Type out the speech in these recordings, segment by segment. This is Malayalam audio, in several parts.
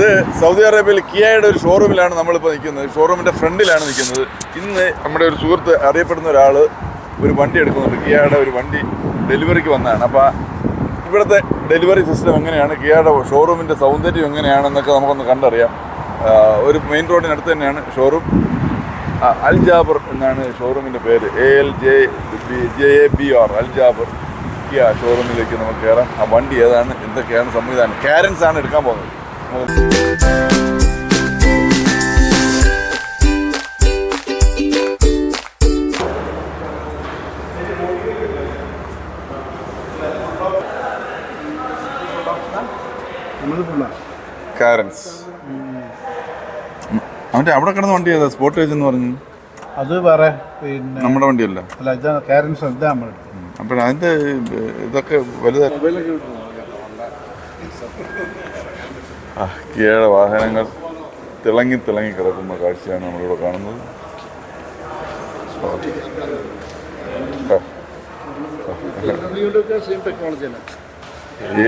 ഇത് സൗദി അറേബ്യയിൽ കിയയുടെ ഒരു ഷോറൂമിലാണ് നമ്മളിപ്പോൾ നിൽക്കുന്നത്. ഷോറൂമിന്റെ ഫ്രണ്ടിലാണ് നിൽക്കുന്നത്. ഇന്ന് നമ്മുടെ ഒരു സുഹൃത്ത് അറിയപ്പെടുന്ന ഒരാൾ ഒരു വണ്ടി എടുക്കുന്നുണ്ട്. കിയയുടെ ഒരു വണ്ടി ഡെലിവറിക്ക് വന്നതാണ്. അപ്പോൾ ഇവിടുത്തെ ഡെലിവറി സിസ്റ്റം എങ്ങനെയാണ്? കിയയുടെ ഷോറൂമിന്റെ സൗന്ദര്യം എങ്ങനെയാണെന്നൊക്കെ നമുക്കൊന്ന് കണ്ടറിയാം. ഒരു മെയിൻ റോഡിനടുത്ത് തന്നെയാണ് ഷോറൂം അൽ ജാബർ എന്നാണ് ഷോറൂമിന്റെ പേര്. A L J B J A B R Al Jabar. Kia ഷോറൂമിലേക്ക് നമുക്ക് കയറാം. ആ വണ്ടി ഏതാണ്? എന്തൊക്കെയാണ് സംവിധാനം? കാരൻസ് ആണ് എടുക്കാൻ പോകുന്നത്. കാരൻസ് അവന്റെ അവിടെ കിടന്ന വണ്ടി ഏതാ? സ്പോട്ട് ഏജ് എന്ന് പറഞ്ഞു. അത് വേറെ പിന്നെ നമ്മുടെ വണ്ടിയല്ല. അല്ല ഇത് കാരൻസ് ഇത് നമ്മൾ അപ്പോൾ അതിന്റെ ഇതൊക്കെ വലുതായിരുന്നു കിയയുടെ വാഹനങ്ങൾ തിളങ്ങി തിളങ്ങി കിടക്കുന്ന കാഴ്ചയാണ് നമ്മളിവിടെ കാണുന്നത്.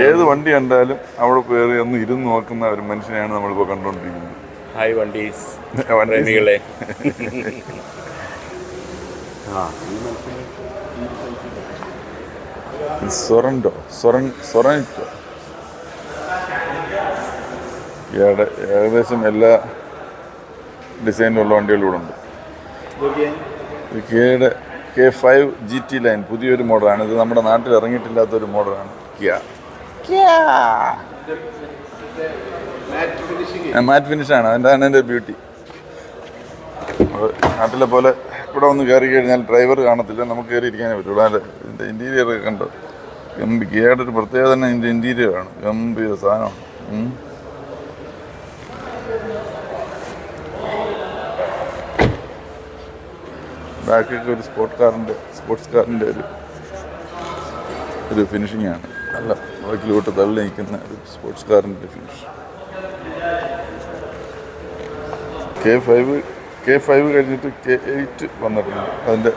ഏത് വണ്ടി കണ്ടാലും അവിടെ കയറി ഒന്ന് ഇരുന്ന് നോക്കുന്ന ഒരു മനുഷ്യനെയാണ് നമ്മളിപ്പോൾ കണ്ടുകൊണ്ടിരിക്കുന്നത്. ഹായ് വണ്ടീസ്. വണ്ടി പ്രേമികളെ. സൊറൻഡോ സൊറൻ സൊറന്റോ ഏകദേശം എല്ലാ ഡിസൈനിലുള്ള വണ്ടികളും ഇവിടെ ഉണ്ട് കെയുടെ കിയയുടെ K five G T line പുതിയൊരു മോഡലാണ് ഇത് നമ്മുടെ നാട്ടിൽ ഇറങ്ങിയിട്ടില്ലാത്ത ഒരു മോഡലാണ് കിയ മാറ്റ് ഫിനിഷാണ് അതിന്റെ ആണ്. എന്റെ ബ്യൂട്ടി നാട്ടിലെ പോലെ ഇവിടെ ഒന്ന് കയറി കഴിഞ്ഞാൽ ഡ്രൈവർ കാണത്തില്ല. നമുക്ക് കയറി ഇരിക്കാനേ പറ്റുള്ളൂ അല്ല ഇതിന്റെ ഇന്റീരിയർ ഒക്കെ കണ്ടോ? ഗംഭീർ കിയയുടെ ഒരു പ്രത്യേകത തന്നെ ഇതിന്റെ ഇന്റീരിയറാണ് ഗംഭീര സാധനമാണ്. ബാക്കൊക്കെ ഒരു സ്പോർട്സ് കാറിന്റെ സ്പോർട്സ് കാറിന്റെ ഒരു ഒരു ഫിനിഷിംഗ് ആണ്. നല്ല ബാക്കിലോട്ട് തള്ളി നിൽക്കുന്ന ഒരു സ്പോർട്സ് കാറിന്റെ finish K five K five കഴിഞ്ഞിട്ട് കെ എയ്റ്റ് വന്നിട്ടുണ്ട്. അതിന്റെ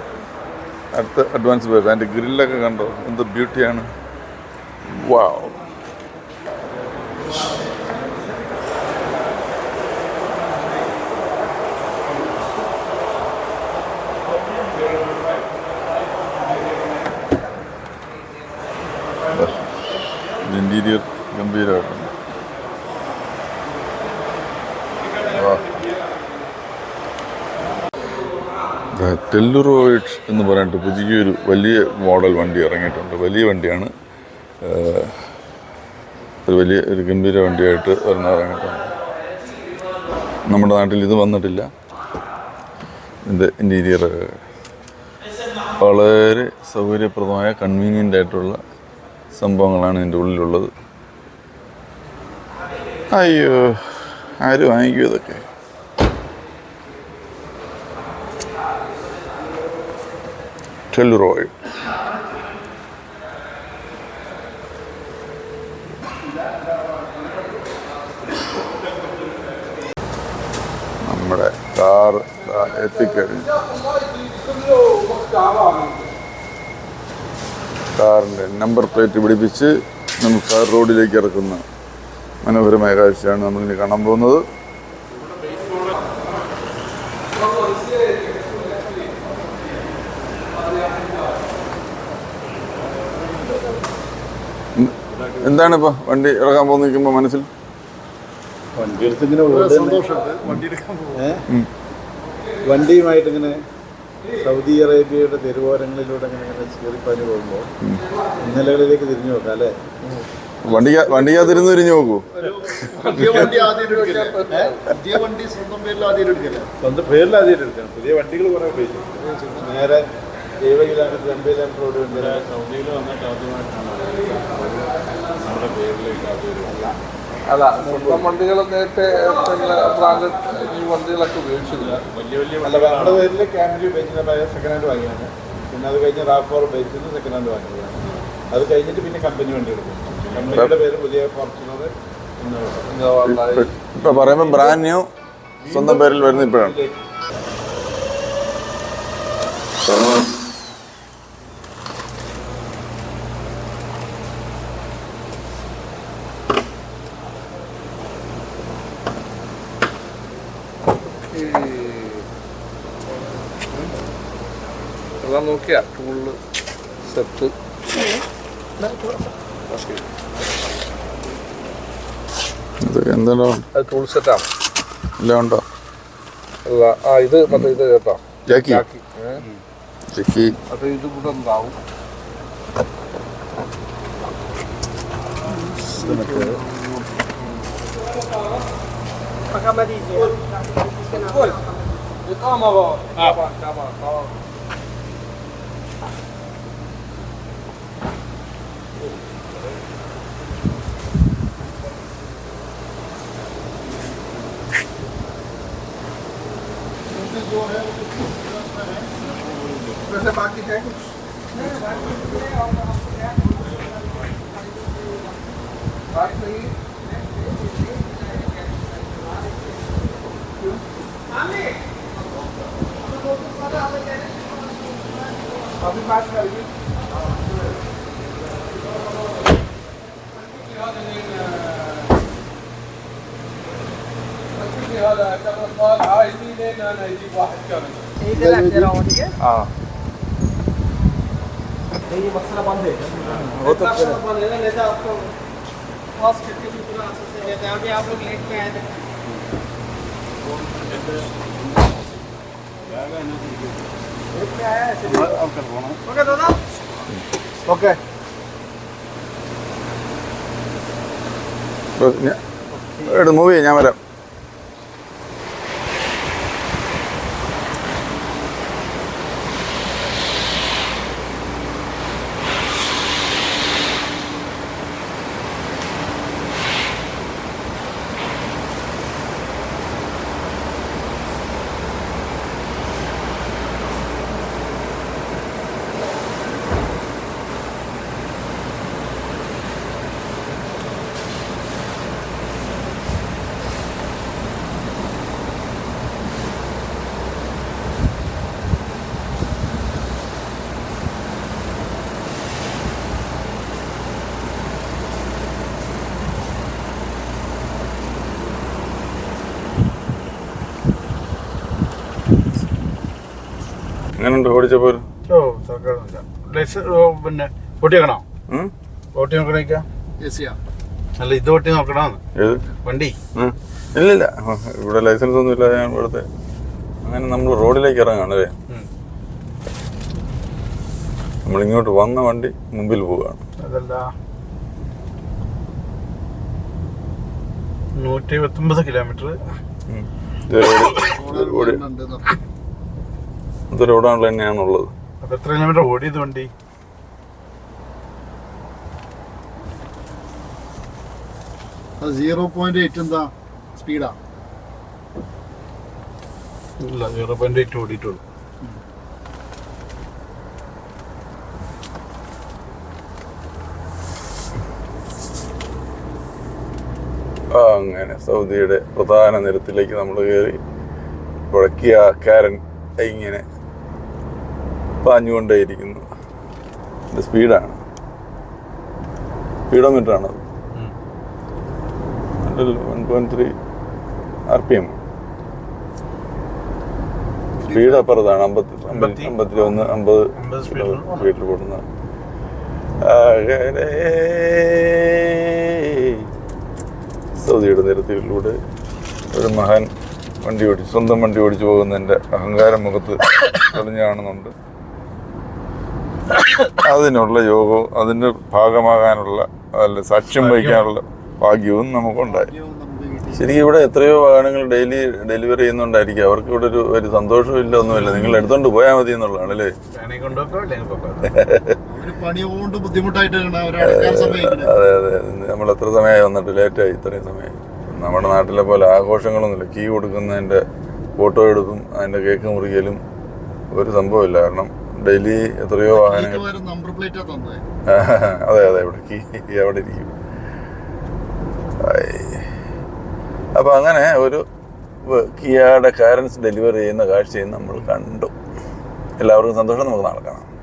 അടുത്ത അഡ്വാൻസ് വേർഷൻ അതിന്റെ ഗ്രില്ലൊക്കെ കണ്ടോ? എന്ത് ബ്യൂട്ടിയാണ് വാവ് ഇന്റീരിയർ ഗംഭീരമായിട്ടുണ്ട്. ടെല്ലുറോയിഡ് എന്ന് പറഞ്ഞിട്ട് പുതിയൊരു വലിയ മോഡൽ വണ്ടി ഇറങ്ങിയിട്ടുണ്ട്. വലിയ വണ്ടിയാണ്. ഒരു വലിയ ഒരു ഗംഭീര വണ്ടിയായിട്ട് വരുന്ന ഇറങ്ങിയിട്ടുണ്ട്. നമ്മുടെ നാട്ടിൽ ഇത് വന്നിട്ടില്ല. ഇതിന്റെ ഇന്റീരിയർ വളരെ സൗകര്യപ്രദമായ കൺവീനിയന്റ് ആയിട്ടുള്ള സംഭവങ്ങളാണ് എന്റെ ഉള്ളിലുള്ളത്. അയ്യോ ആര് വാങ്ങിക്കും ഇതൊക്കെ? ടെല്ലുറോയിഡ് നമ്മുടെ കാർ എത്തിക്കഴിഞ്ഞു. കാറിന്റെ നമ്പർ പ്ലേറ്റ് പിടിപ്പിച്ച് നമുക്ക് കാർ റോഡിലേക്ക് ഇറക്കുന്ന മനോഹരമായ കാഴ്ചയാണ് നമ്മളിനി കാണാൻ പോകുന്നത്. എന്താണിപ്പോ ഇപ്പൊ വണ്ടി ഇറക്കാൻ പോകുന്ന നിൽക്കുമ്പോൾ മനസ്സിൽ? വണ്ടി എടുത്ത് ഇങ്ങനെ വണ്ടിയുമായിട്ട് ഇങ്ങനെ സൗദി അറേബ്യയുടെ തെരുവോരങ്ങളിലൂടെ ഇങ്ങനെ ചീറിപ്പാഞ്ഞു പോകുമ്പോൾ ഇന്നലകളിലേക്ക് തിരിഞ്ഞു നോക്കാം അല്ലേ? വണ്ടിക്കകത്തിരുന്ന് തിരിഞ്ഞു നോക്കൂ. പുതിയ വണ്ടി ആദ്യം എടുക്കല്ലേ? പുതിയ വണ്ടി സ്വന്തം പേരിൽ ആദ്യം എടുക്കല്ലേ? സ്വന്തം പേരിൽ ആദ്യമായിട്ട് എടുക്കണം. പുതിയ വണ്ടികൾ കുറേ ഉപയോഗിച്ചു. നേരെ എഴുപത് കിലോമീറ്റർ എൺപത് കിലോമീറ്റർ റോഡ് ഉണ്ട്. സൗദിയിൽ വന്നിട്ട് ആദ്യമായിട്ടാണ് നമ്മുടെ പേരിലേക്ക് ആദ്യം അല്ല സ്വന്തം വണ്ടികൾ നേരത്തെ വണ്ടികളൊക്കെ ഉപയോഗിച്ചില്ല വലിയ വലിയ അല്ല നമ്മുടെ പേരിൽ ക്യാമറി ഉപയോഗിക്കുന്ന സെക്കൻഡ് ഹാൻഡ് വാങ്ങിയാണ് പിന്നെ അത് കഴിഞ്ഞ് റാഫ് ഫോർ ബെഞ്ചിൽ നിന്ന് സെക്കൻഡ് ഹാൻഡ് വാങ്ങിയതാണ് അത് കഴിഞ്ഞിട്ട് പിന്നെ കമ്പനി വണ്ടി എടുക്കും. കമ്പനിയുടെ പേര് പുതിയ ഫോർച്യൂണർ എന്ന് ഇപ്പൊ പറയുമ്പോൾ ബ്രാൻഡ് ന്യൂ സ്വന്തം പേരിൽ വരുന്ന ഇപ്പോഴാണ്. എല്ലാം നോക്കിയാ ടൂളിൽ സെറ്റ് ഇത് എന്താണോ അത് ടൂൾ സെറ്റാണ് എല്ലാം ഉണ്ടോ? അല്ല ആ ഇത് മറ്റേ ഇത് കേട്ടോ. ജാക്കി. ജാക്കി. അത് ഇത് കൂടെ बाकी है कुछ? बात नहीं क्यों अभी बात करिए हाँ आप लोग लेट में आए थे ആൾക്കാർ ഓക്കെ മൂവ് ചെയ്യാം ഞാൻ വരാം എങ്ങനെയുണ്ട് ഓടിച്ചപ്പോൾ ഓ തൽക്കാലമില്ല പിന്നെ ഓട്ടി നോക്കണോ ഓട്ടി നോക്കണേക്കാ? അല്ല ഇത് ഓട്ടി നോക്കണമെന്ന് വണ്ടി. ഇല്ലില്ല. ഇവിടെ ലൈസൻസ് ഒന്നും ഇല്ലാതെ ഞാൻ ഇവിടുത്തെ അങ്ങനെ നമ്മൾ റോഡിലേക്ക് ഇറങ്ങാണ് നമ്മൾ ഇങ്ങോട്ട് വന്ന വണ്ടി മുമ്പിൽ പോവാണ്. അതല്ല. നൂറ്റി പത്തൊമ്പത് കിലോമീറ്റർ. ഇത് ഓടി റോഡാണല്ലോ തന്നെയാണുള്ളത് എത്ര കിലോമീറ്റർ ഓടിയത് വണ്ടി? സീറോ പോയിന്റ് എയ്റ്റ് എന്താ? സ്പീഡാ ഇല്ല സീറോ പോയിന്റ് എയ്റ്റ് ഓടിയിട്ടുള്ളൂ. അങ്ങനെ സൗദിയുടെ പ്രധാന നിരത്തിലേക്ക് നമ്മൾ കയറി പുഴക്കിയ കാരൻ ഇങ്ങനെ പാഞ്ഞുകൊണ്ടേയിരിക്കുന്നു ഇത് സ്പീഡാണ്. സ്പീഡോമീറ്റർ ആണ് one point three R P M speed അപ്പുറത്താണ് അമ്പത്തി അമ്പത്തി ഒന്ന് അമ്പത് സ്പീഡിൽ കൂടുന്ന സൗദിയുടെ നിരത്തിലൂടെ ഒരു മഹാൻ വണ്ടി ഓടിച്ച് സ്വന്തം വണ്ടി ഓടിച്ചു പോകുന്നതിന്റെ അഹങ്കാരം മുഖത്ത് തെളിഞ്ഞു കാണുന്നുണ്ട്. അതിനുള്ള യോഗവും അതിന്റെ ഭാഗമാകാനുള്ള അല്ല സാക്ഷ്യം വഹിക്കാനുള്ള ഭാഗ്യവും നമുക്കുണ്ടായി. ശരിക്കും ഇവിടെ എത്രയോ വാഹനങ്ങൾ ഡെയിലി ഡെലിവറി ചെയ്യുന്നുണ്ടായിരിക്കും. അവർക്ക് ഇവിടെ ഒരു ഒരു സന്തോഷവും ഇല്ല ഒന്നുമില്ല. നിങ്ങൾ എടുത്തോണ്ട് പോയാൽ മതി എന്നുള്ളതാണ് അല്ലേ? അതെ അതെ നമ്മൾ എത്ര സമയമായി വന്നിട്ട് ലേറ്റായി ഇത്രയും സമയമായി. നമ്മുടെ നാട്ടിലെ പോലെ ആഘോഷങ്ങളൊന്നുമില്ല. കീ കൊടുക്കുന്നതിന്റെ ഫോട്ടോ എടുക്കും അതിന്റെ കേക്ക് മുറിക്കലും ഒരു സംഭവമില്ല. കാരണം ഡെയിലി എത്രയോ വാഹനങ്ങൾ. അതെ അതെ ഇവിടെ കീ അവിടെ ഇരിക്കും. അപ്പം അങ്ങനെ ഒരു കിയാടെ കാരൻസ് ഡെലിവറി ചെയ്യുന്ന കാഴ്ചയും നമ്മൾ കണ്ടു. എല്ലാവർക്കും സന്തോഷം. നമുക്ക് നാളെ കാണാം.